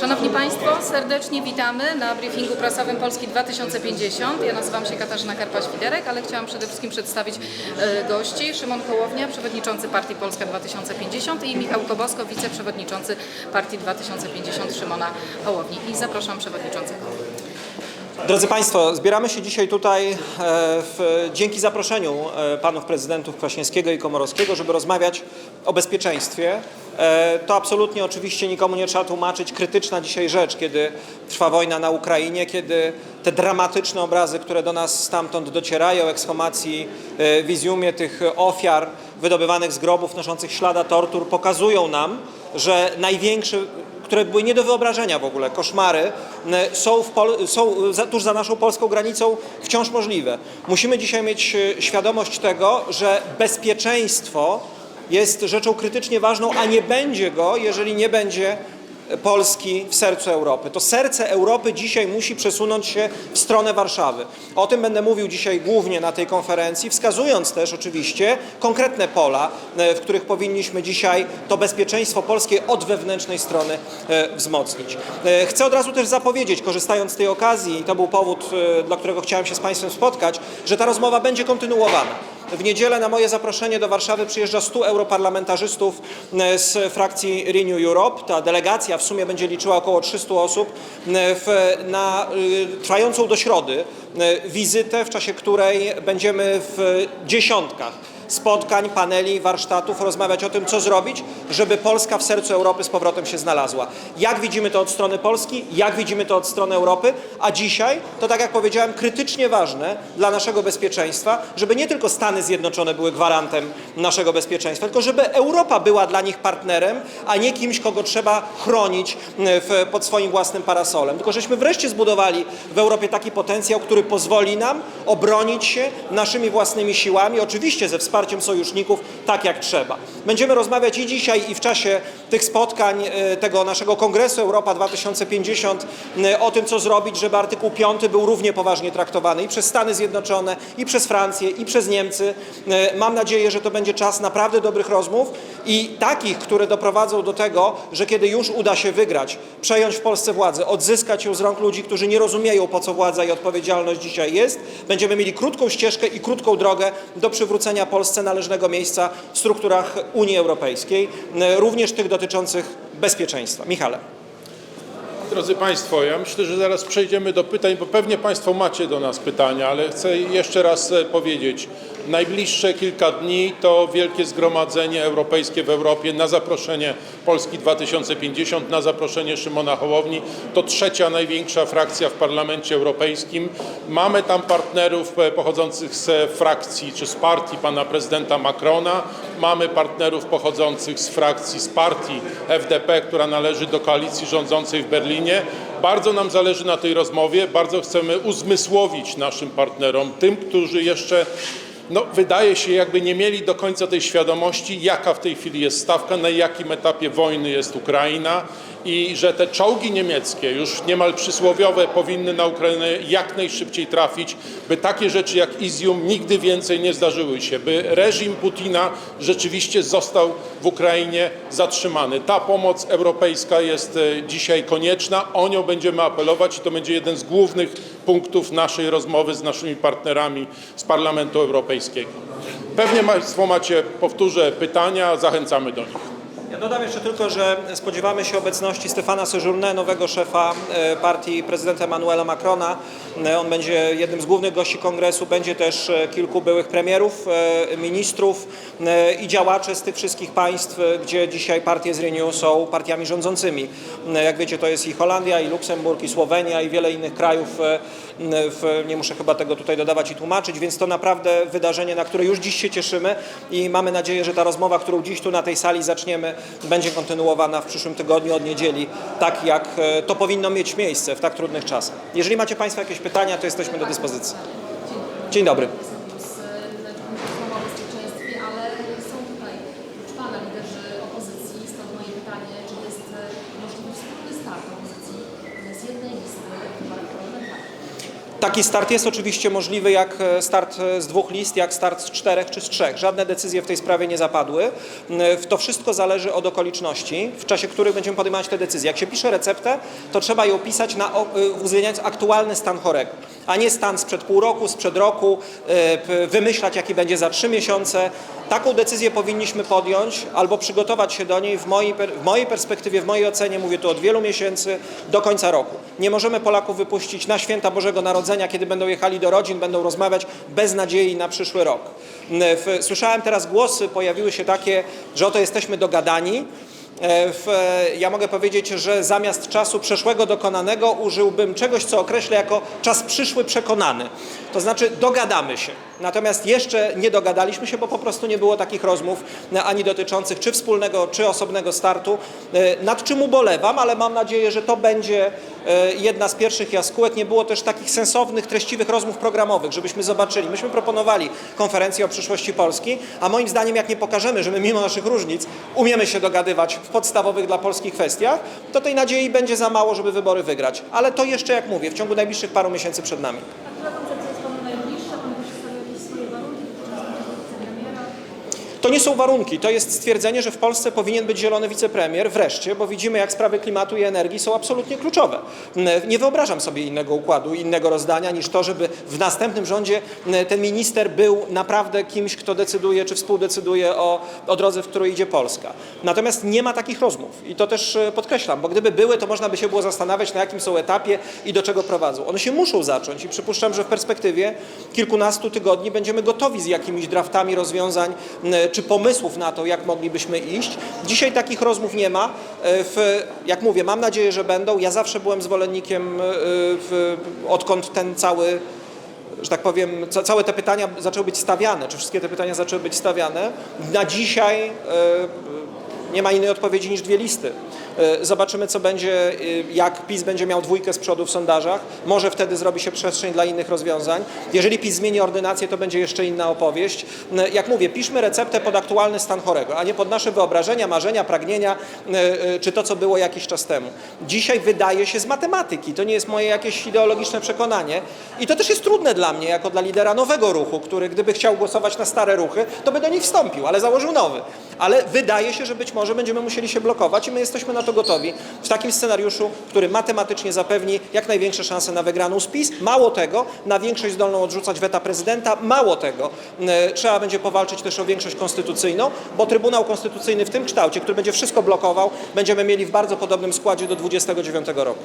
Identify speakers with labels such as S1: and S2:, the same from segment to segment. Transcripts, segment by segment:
S1: Szanowni Państwo, serdecznie witamy na briefingu prasowym Polski 2050. Ja nazywam się Katarzyna Karpa-Świderek, ale chciałam przede wszystkim przedstawić e, gości. Szymon Hołownia, przewodniczący Partii Polska 2050 i Michał Kobosko, wiceprzewodniczący Partii 2050 Szymona Hołowni. I zapraszam przewodniczącego.
S2: Drodzy Państwo, zbieramy się dzisiaj tutaj e, w, dzięki zaproszeniu e, panów prezydentów Kwaśniewskiego i Komorowskiego, żeby rozmawiać o bezpieczeństwie. E, To absolutnie oczywiście nikomu nie trzeba tłumaczyć. Krytyczna dzisiaj rzecz, kiedy trwa wojna na Ukrainie, kiedy te dramatyczne obrazy, które do nas stamtąd docierają, ekshumacji e, w Izjumie tych ofiar wydobywanych z grobów, noszących ślada tortur, pokazują nam, że największy które były nie do wyobrażenia w ogóle, koszmary, są, są tuż za naszą polską granicą wciąż możliwe. Musimy dzisiaj mieć e, świadomość tego, że bezpieczeństwo jest rzeczą krytycznie ważną, a nie będzie go, jeżeli nie będzie Polski w sercu Europy. To serce Europy dzisiaj musi przesunąć się w stronę Warszawy. O tym będę mówił dzisiaj głównie na tej konferencji, wskazując też oczywiście konkretne pola, e, w których powinniśmy dzisiaj to bezpieczeństwo polskie od wewnętrznej strony e, wzmocnić. E, Chcę od razu też zapowiedzieć, korzystając z tej okazji, i to był powód, e, dla którego chciałem się z Państwem spotkać, że ta rozmowa będzie kontynuowana. W niedzielę na moje zaproszenie do Warszawy przyjeżdża 100 europarlamentarzystów e, z frakcji Renew Europe. Ta delegacja w sumie będzie liczyła około 300 osób e, w, na y, trwającą do środy e, wizytę, w czasie której będziemy w dziesiątkach spotkań, paneli, warsztatów, rozmawiać o tym, co zrobić, żeby Polska w sercu Europy z powrotem się znalazła. Jak widzimy to od strony Polski, jak widzimy to od strony Europy, a dzisiaj to, tak jak powiedziałem, krytycznie ważne dla naszego bezpieczeństwa, żeby nie tylko Stany Zjednoczone były gwarantem naszego bezpieczeństwa, tylko żeby Europa była dla nich partnerem, a nie kimś, kogo trzeba chronić w, pod swoim własnym parasolem. Tylko żeśmy wreszcie zbudowali w Europie taki potencjał, który pozwoli nam obronić się naszymi własnymi siłami, oczywiście ze wsparciem sojuszników, tak jak trzeba. Będziemy rozmawiać i dzisiaj, i w czasie tych spotkań, e, tego naszego Kongresu Europa 2050 e, o tym, co zrobić, żeby artykuł 5 był równie poważnie traktowany i przez Stany Zjednoczone, i przez Francję, i przez Niemcy. E, Mam nadzieję, że to będzie czas naprawdę dobrych rozmów i takich, które doprowadzą do tego, że kiedy już uda się wygrać, przejąć w Polsce władzę, odzyskać ją z rąk ludzi, którzy nie rozumieją, po co władza i odpowiedzialność dzisiaj jest, będziemy mieli krótką ścieżkę i krótką drogę do przywrócenia Polsce należnego miejsca w strukturach Unii Europejskiej, e, również tych dotyczących bezpieczeństwa. Michale.
S3: Drodzy Państwo, ja myślę, że zaraz przejdziemy do pytań, bo pewnie Państwo macie do nas pytania, ale chcę jeszcze raz e, powiedzieć. Najbliższe kilka dni to wielkie zgromadzenie europejskie w Europie na zaproszenie Polski 2050, na zaproszenie Szymona Hołowni. To trzecia największa frakcja w Parlamencie Europejskim. Mamy tam partnerów e, pochodzących z frakcji czy z partii pana prezydenta Macrona. Mamy partnerów pochodzących z frakcji, z partii FDP, która należy do koalicji rządzącej w Berlinie. Bardzo nam zależy na tej rozmowie, bardzo chcemy uzmysłowić naszym partnerom, tym, którzy jeszcze no, wydaje się, jakby nie mieli do końca tej świadomości, jaka w tej chwili jest stawka, na jakim etapie wojny jest Ukraina i że te czołgi niemieckie, już niemal przysłowiowe, powinny na Ukrainę jak najszybciej trafić, by takie rzeczy jak Izium nigdy więcej nie zdarzyły się, by reżim Putina rzeczywiście został w Ukrainie zatrzymany. Ta pomoc europejska jest e, dzisiaj konieczna, o nią będziemy apelować i to będzie jeden z głównych punktów naszej rozmowy z naszymi partnerami z Parlamentu Europejskiego. Pewnie Państwo macie, powtórzę, pytania, zachęcamy do nich.
S2: Ja dodam jeszcze tylko, że spodziewamy się obecności Stefana Sejourne, nowego szefa e, partii prezydenta Emmanuela Macrona. E, On będzie jednym z głównych gości kongresu, będzie też e, kilku byłych premierów, ministrów i działaczy z tych wszystkich państw, gdzie dzisiaj partie z Renew są partiami rządzącymi. Jak wiecie, to jest i Holandia, i Luksemburg, i Słowenia, i wiele innych krajów. nie muszę chyba tego tutaj dodawać i tłumaczyć, więc to naprawdę wydarzenie, na które już dziś się cieszymy i mamy nadzieję, że ta rozmowa, którą dziś tu na tej sali zaczniemy, będzie kontynuowana w przyszłym tygodniu od niedzieli, tak jak e, to powinno mieć miejsce w tak trudnych czasach. Jeżeli macie Państwo jakieś pytania, to jesteśmy do dyspozycji. Dzień dobry.
S4: rozmowa o bezpieczeństwie, ale są tutaj oprócz Pana liderzy opozycji, stąd moje pytanie, czy jest e, możliwy wspólny start opozycji z jednej listy w wyborach parlamentarnych?
S2: Taki start jest oczywiście możliwy jak e, start e, z dwóch list, jak start z czterech czy z trzech. Żadne decyzje w tej sprawie nie zapadły. M, To wszystko zależy od okoliczności, w czasie których będziemy podejmować te decyzje. Jak się pisze receptę, to trzeba ją pisać na, uwzględniając aktualny stan chorego, a nie stan sprzed pół roku, sprzed roku, e, wymyślać jaki będzie za trzy miesiące. Taką decyzję powinniśmy podjąć albo przygotować się do niej w mojej, w mojej perspektywie, w mojej ocenie, mówię tu od wielu miesięcy, do końca roku. Nie możemy Polaków wypuścić na święta Bożego Narodzenia, kiedy będą jechali do rodzin, będą rozmawiać bez nadziei na przyszły rok. Słyszałem teraz głosy, pojawiły się takie, że oto jesteśmy dogadani. E, W, ja mogę powiedzieć, że zamiast czasu przeszłego dokonanego użyłbym czegoś, co określę jako czas przyszły przekonany. To znaczy dogadamy się. Natomiast jeszcze nie dogadaliśmy się, bo po prostu nie było takich rozmów e, ani dotyczących czy wspólnego, czy osobnego startu, e, nad czym ubolewam, ale mam nadzieję, że to będzie jedna z pierwszych jaskółek. Nie było też takich sensownych, treściwych rozmów programowych, żebyśmy zobaczyli. Myśmy proponowali konferencję o przyszłości Polski, a moim zdaniem jak nie pokażemy, że my mimo naszych różnic umiemy się dogadywać w podstawowych dla Polski kwestiach, to tej nadziei będzie za mało, żeby wybory wygrać. Ale to jeszcze, jak mówię, w ciągu najbliższych paru miesięcy przed nami.
S4: A która koncepcja jest Panu najbliższa? Pan przedstawił jakieś swoje warunki dotyczące wicepremiera?
S2: To nie są warunki, to jest stwierdzenie, że w Polsce powinien być zielony wicepremier wreszcie, bo widzimy, jak sprawy klimatu i energii są absolutnie kluczowe. Mm, Nie wyobrażam sobie innego układu, innego rozdania niż to, żeby w następnym rządzie mm, ten minister był naprawdę kimś, kto decyduje czy współdecyduje o, o drodze, w której idzie Polska. Natomiast nie ma takich rozmów i to też e, podkreślam, bo gdyby były, to można by się było zastanawiać, na jakim są etapie i do czego prowadzą. One się muszą zacząć i przypuszczam, że w perspektywie kilkunastu tygodni będziemy gotowi z jakimiś draftami rozwiązań m, czy pomysłów na to, jak moglibyśmy iść. Dzisiaj takich rozmów nie ma. E, W, jak mówię, mam nadzieję, że będą. Ja zawsze byłem zwolennikiem, e, w, odkąd ten cały że tak powiem, ca- całe te pytania zaczęły być stawiane, czy wszystkie te pytania zaczęły być stawiane. Na dzisiaj e, nie ma innej odpowiedzi niż dwie listy. E, Zobaczymy, co będzie, e, jak PiS będzie miał dwójkę z przodu w sondażach. Może wtedy zrobi się przestrzeń dla innych rozwiązań. Jeżeli PiS zmieni ordynację, to będzie jeszcze inna opowieść. E, Jak mówię, piszmy receptę pod aktualny stan chorego, a nie pod nasze wyobrażenia, marzenia, pragnienia, czy to, co było jakiś czas temu. Dzisiaj wydaje się z matematyki, to nie jest moje jakieś ideologiczne przekonanie i to też jest trudne dla mnie, jako dla lidera nowego ruchu, który gdyby chciał głosować na stare ruchy, to by do nich wstąpił, ale założył nowy. Ale wydaje się, że być może będziemy musieli się blokować i my jesteśmy na to gotowi w takim scenariuszu, który matematycznie zapewni jak największe szanse na wygraną z PiS. Mało tego, na większość zdolną odrzucać weta prezydenta. Mało tego, e, trzeba będzie powalczyć też o większość konstytucyjną, bo Trybunał Konstytucyjny w tym kształcie, który będzie wszystko blokował, będziemy mieli w bardzo podobnym składzie do 29 roku.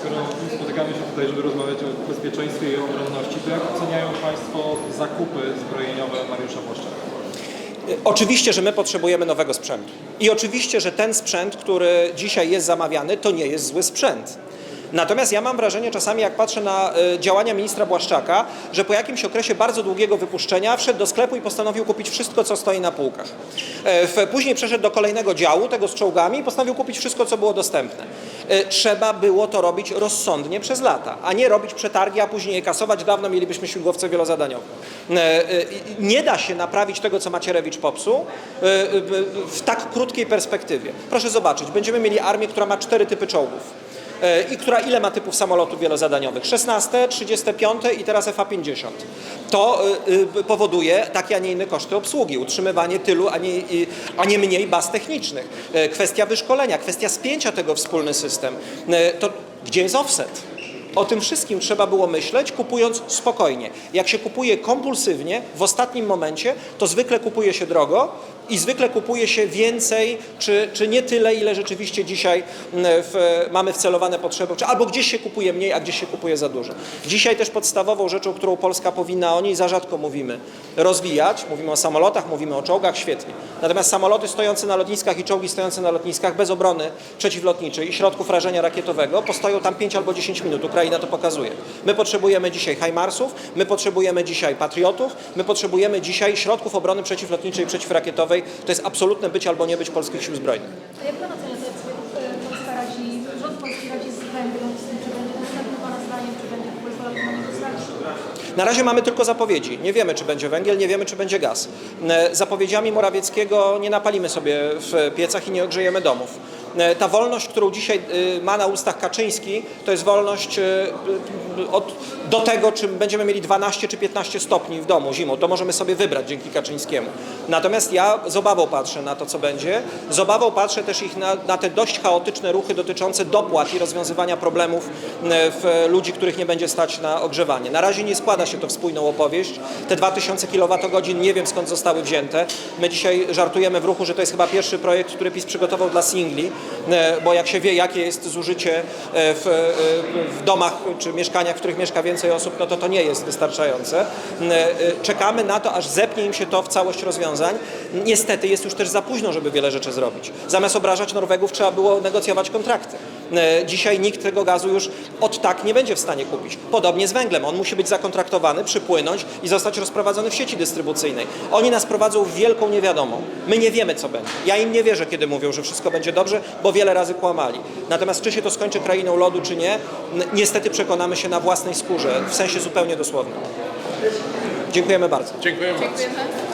S5: Skoro spotykamy się tutaj, żeby rozmawiać o bezpieczeństwie i obronności, to jak oceniają Państwo zakupy zbrojeniowe Mariusza Błaszczaka?
S2: Oczywiście, że my potrzebujemy nowego sprzętu. I oczywiście, że ten sprzęt, który dzisiaj jest zamawiany, to nie jest zły sprzęt. Natomiast ja mam wrażenie czasami, jak patrzę na y, działania ministra Błaszczaka, że po jakimś okresie bardzo długiego wypuszczenia wszedł do sklepu i postanowił kupić wszystko, co stoi na półkach. E, Później przeszedł do kolejnego działu, tego z czołgami, i postanowił kupić wszystko, co było dostępne. E, Trzeba było to robić rozsądnie przez lata, a nie robić przetargi, a później je kasować. Dawno mielibyśmy śmigłowce wielozadaniowe. E, e, Nie da się naprawić tego, co Macierewicz popsuł e, e, w tak krótkiej perspektywie. Proszę zobaczyć, będziemy mieli armię, która ma cztery typy czołgów. E, i która ile ma typów samolotów wielozadaniowych? 16, 35 i teraz FA-50. To y, y, powoduje takie, a nie inne koszty obsługi, utrzymywanie tylu, a nie, a nie mniej baz technicznych. E, Kwestia wyszkolenia, kwestia spięcia tego wspólny system. E, To gdzie jest offset? O tym wszystkim trzeba było myśleć, kupując spokojnie. Jak się kupuje kompulsywnie, w ostatnim momencie, to zwykle kupuje się drogo i zwykle kupuje się więcej, czy, czy nie tyle, ile rzeczywiście dzisiaj m, w, mamy wcelowane potrzeby, czy albo gdzieś się kupuje mniej, a gdzieś się kupuje za dużo. Dzisiaj też podstawową rzeczą, którą Polska powinna, o niej za rzadko mówimy, rozwijać, mówimy o samolotach, mówimy o czołgach, świetnie. Natomiast samoloty stojące na lotniskach i czołgi stojące na lotniskach bez obrony przeciwlotniczej i środków rażenia rakietowego postoją tam 5 albo 10 minut. Ukraina to pokazuje. My potrzebujemy dzisiaj HIMARSów, my potrzebujemy dzisiaj Patriotów, my potrzebujemy dzisiaj środków obrony przeciwlotniczej i przeciwrakietowej. To jest absolutne być albo nie być polskich sił zbrojnych.
S4: A jak Pan ocenia to, jak sobie e, Polska radzi, rząd polski radzi z tym, czy będzie dostępny Pana zdaniem, czy będzie w ogóle Polaków na niego stać?
S2: Na razie mamy tylko zapowiedzi. Nie wiemy, czy będzie węgiel, nie wiemy, czy będzie gaz. E, Zapowiedziami Morawieckiego nie napalimy sobie w piecach i nie ogrzejemy domów. E, Ta wolność, którą dzisiaj e, ma na ustach Kaczyński, to jest wolność e, od, do tego, czy będziemy mieli 12 czy 15 stopni w domu zimą. To możemy sobie wybrać dzięki Kaczyńskiemu. Natomiast ja z obawą patrzę na to, co będzie. Z obawą patrzę też ich na, na te dość chaotyczne ruchy dotyczące dopłat i rozwiązywania problemów w ludzi, których nie będzie stać na ogrzewanie. Na razie nie składa się to w spójną opowieść. Te 2000 kWh nie wiem skąd zostały wzięte. My dzisiaj żartujemy w ruchu, że to jest chyba pierwszy projekt, który PiS przygotował dla singli, bo jak się wie, jakie jest zużycie e, w, e, w domach czy mieszkaniach, w których mieszka więcej osób, no to to nie jest wystarczające. E, e, Czekamy na to, aż zepnie im się to w całość rozwiązań. Niestety jest już też za późno, żeby wiele rzeczy zrobić. Zamiast obrażać Norwegów, trzeba było negocjować kontrakty. E, Dzisiaj nikt tego gazu już od tak nie będzie w stanie kupić. Podobnie z węglem. On musi być zakontraktowany, przypłynąć i zostać rozprowadzony w sieci dystrybucyjnej. Oni nas prowadzą w wielką niewiadomą. My nie wiemy, co będzie. Ja im nie wierzę, kiedy mówią, że wszystko będzie dobrze, bo wiele razy kłamali. Natomiast czy się to skończy krainą lodu, czy nie, niestety przekonamy się na własnej skórze, w sensie zupełnie dosłownym. Dziękujemy bardzo.
S3: Dziękuję bardzo.
S1: Dziękujemy.